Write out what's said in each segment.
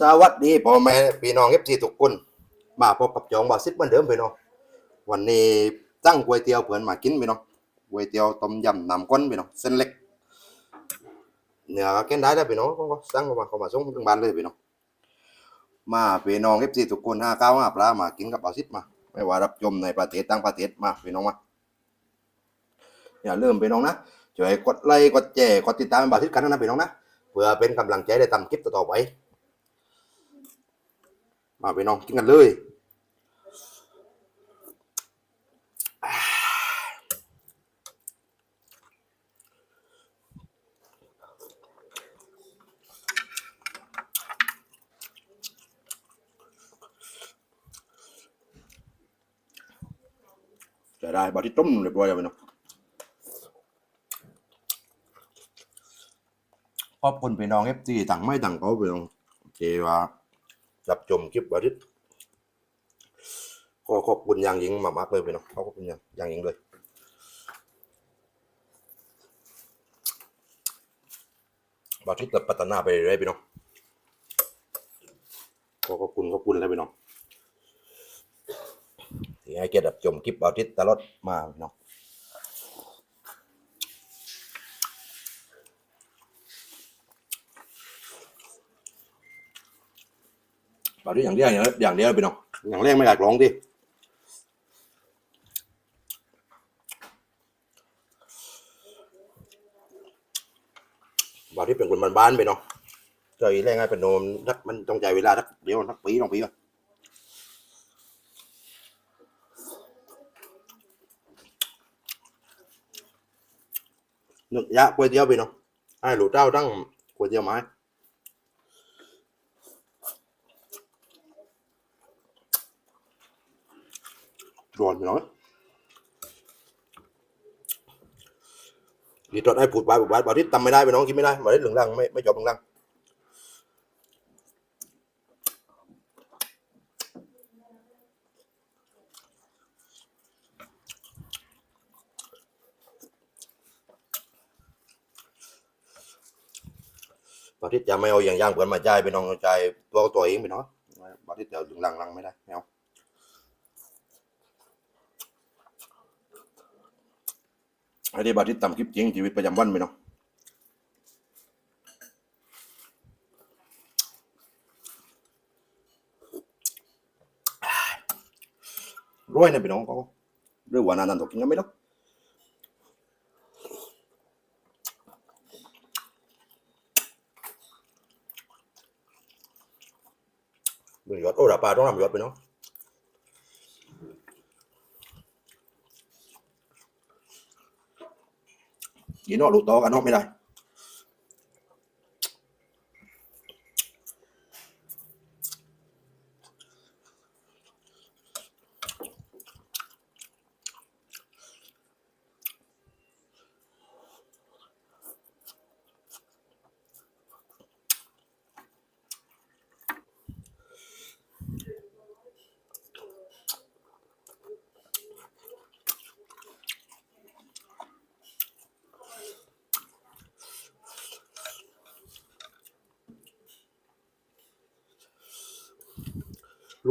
สวัสดีพ่อแม่พี่น้องเอฟซีทุกคน มาพบกับจองบาซิดเหมือนเดิมพี่น้องวันนี้ตั้งก๋วยเตี๋ยวเพื่อนมากินพี่น้องก๋วยเตี๋ยวต้มยำน้ำข้นพี่น้องเส้นเล็กเนื้อก็กินได้แล้วพี่น้องก็สั่งเข้ามาเข้ามาส่งถึงบ้านเลยพี่น้องมาพี่น้องเอฟซีทุกคนห้าข้าวห้าปลามากินกับบาซิดมา ไม่ว่ารับชมในประเทศต่างประเทศมาพี่น้องมาอย่าลืมพี่น้องนะช่วยกดไลค์กดแชร์กดติดตามบาซิดกันนะพี่น้องนะเพื่อเป็นกำลังใจได้ทำคลิปต่อๆไป มาไปน้องกินกันเลยจะได้บาที่ต้มเรียบร้อยแล้วไปน้องขอบคุณพี่น้องเอฟซีต่างไม่ต่างเขาพี่น้องที่ว่า รับชมคลิปบาทิตขอขอบคุณอย่างยิงมากๆเลยพี่น้องขอบคุณอย่างอย่างยิงเลยบาทิตจะพัฒนาไปเรื่อยๆพี่น้องขอขอบคุณขอบคุณเลยพี่น้องที่ให้เกียรติรับชมคลิปบาทิตตลอดมาพี่น้อง บาทิตอย่างเดียวอย่างเดียวอย่างเดียวพี่น้องอย่างแรกไม่อยากร้องดิบาทิตเป็นคนบ้านๆไปเนาะใจแรงให้เป็นโนมนักมันต้องใจเวลาสักเดี๋ยวสักปีสองปีก่อนนึกยะก๋วยเตี๋ยวไปเนาะให้หลูเจ้าตั้งก๋วยเตี๋ยวไม้ รอนเนาะดีตอนให้ผูดบายผูดบายบาทิตำไม่ได้ไปน้องกินไม่ได้บาทิตเหลงรังไม่ไม่จบหลงรังบาทิตจะไม่เอาอย่างย่างเปิดมาใจไปน้องเอาจ่ายตัวตัวเองไปเนาะบาทิตจะถึงลังลังไม่ได้ไม่เอา ให้ได้บาทิตตามคลิปจริงชีวิตประจำวันไหมเนาะรวยนะพี่น้องเขาเรื่องวานนันตกินกันไม่หรอกหนึ่งยอดโอ้ระปลาต้องทำยอดไปเนาะ you know, look, dog, I.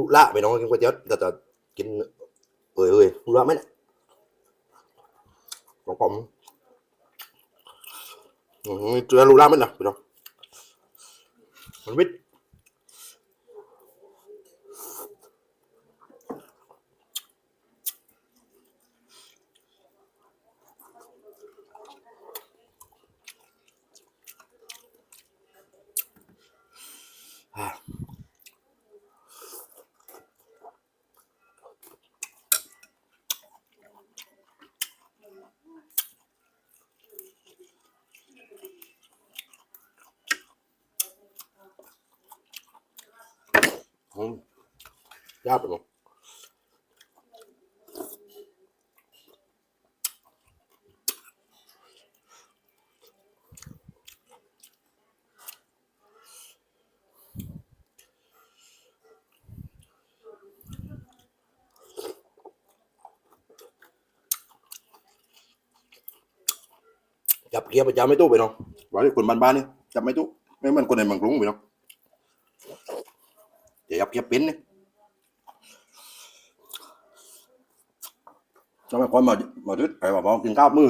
ลุละไปน้องกินก๋วยเตี๋ยวแต่จะกินเอ่ยเอ่ยลุละไหมเนี่ยของผมเจอรู้ละไหมนะพี่น้องมันวิทย์ อืมยากไปหมดจับเกียร์ประจำไม่ตู้ไปเนาะว่าที่คนบ้านๆนี่จับไม่ตู้ไม่เหมือนคนในเมืองกรุงไปเนาะ จะยับเก็บเป็นเนี่ยสมัยก่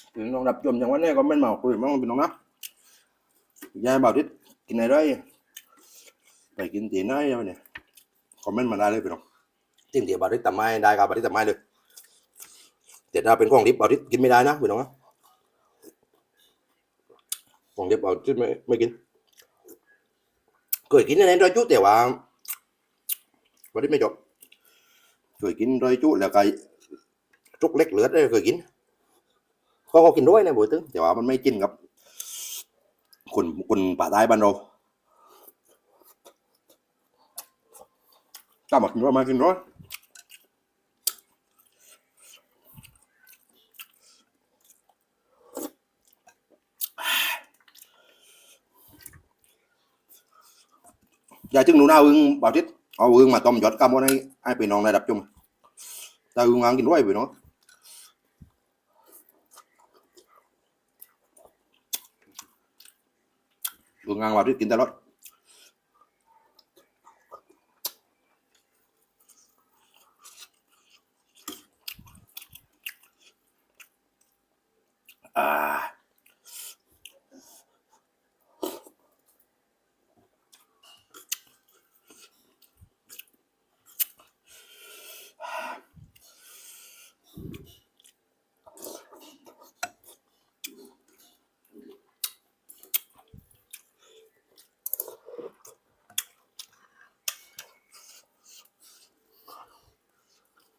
ถึงน้องดับจมอย่างวันนี้ก็ไม่นเมาคุยมั่งเป็นน้องนะยายบ่าวทิศกินอะไรได้ไปกินตีนแล้เนี่ยคอมเมนต์มาได้เลยพี่น้องจริงเดี๋ยวบ่าวทิศทำไม่ได้ครับบ่าวทิศทำไม่เลยแต่ถ้าเป็นของดิบบ่าวทิศกินไม่ได้นะพี่น้องนะของดิบบ่าวทิศไม่ไม่กินเคยกินในดอยจุแต่ว่าบ่าวทิศไม่จบเคยกินดอยจุแล้วก็จุกเล็กเหลือดได้เคยกิน เขาก็กินด้วยนะบุ๋ยตึ้งแต่ว่ามันไม่กินกับคนคนป่าใต้บ้านเราถ้ามากินว่ามากินร้อยอย่าจึงหนูหน้าอึ้งบ่าวทิศเอาอึ้งมาต้มยอดกำวันให้ให้ไปน้องในดับจุ่มแต่อึ้งงานกินด้วยไปเนาะ vừa ngang vào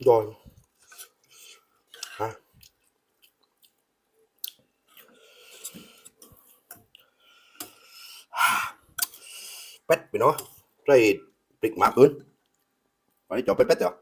rồi. Hả? Pet bị nó. Rồi bịch mạc luôn. Phải cho pet pet rồi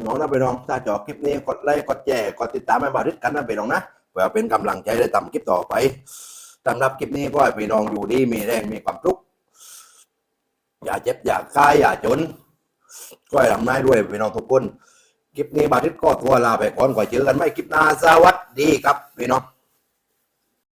น้องนะไปน้องถ้าจอคลิปนี้กดไลค์กดแชร์กดติดตามให้บาริสกันนะไปน้องนะเพื่อเป็นกำลังใจได้ทำคลิปต่อไปสำหรับคลิปนี้ก็ให้พี่น้องอยู่ดีมีแรงมีความสุขอย่าเจ็บอย่าคายอย่าจนก็ให้ทำได้ด้วยพี่น้องทุกคนคลิปนี้บาริสก็ตัวลาไปก่อนก่อนเจอกันไม่คลิปหน้าสวัสดีครับพี่น้อง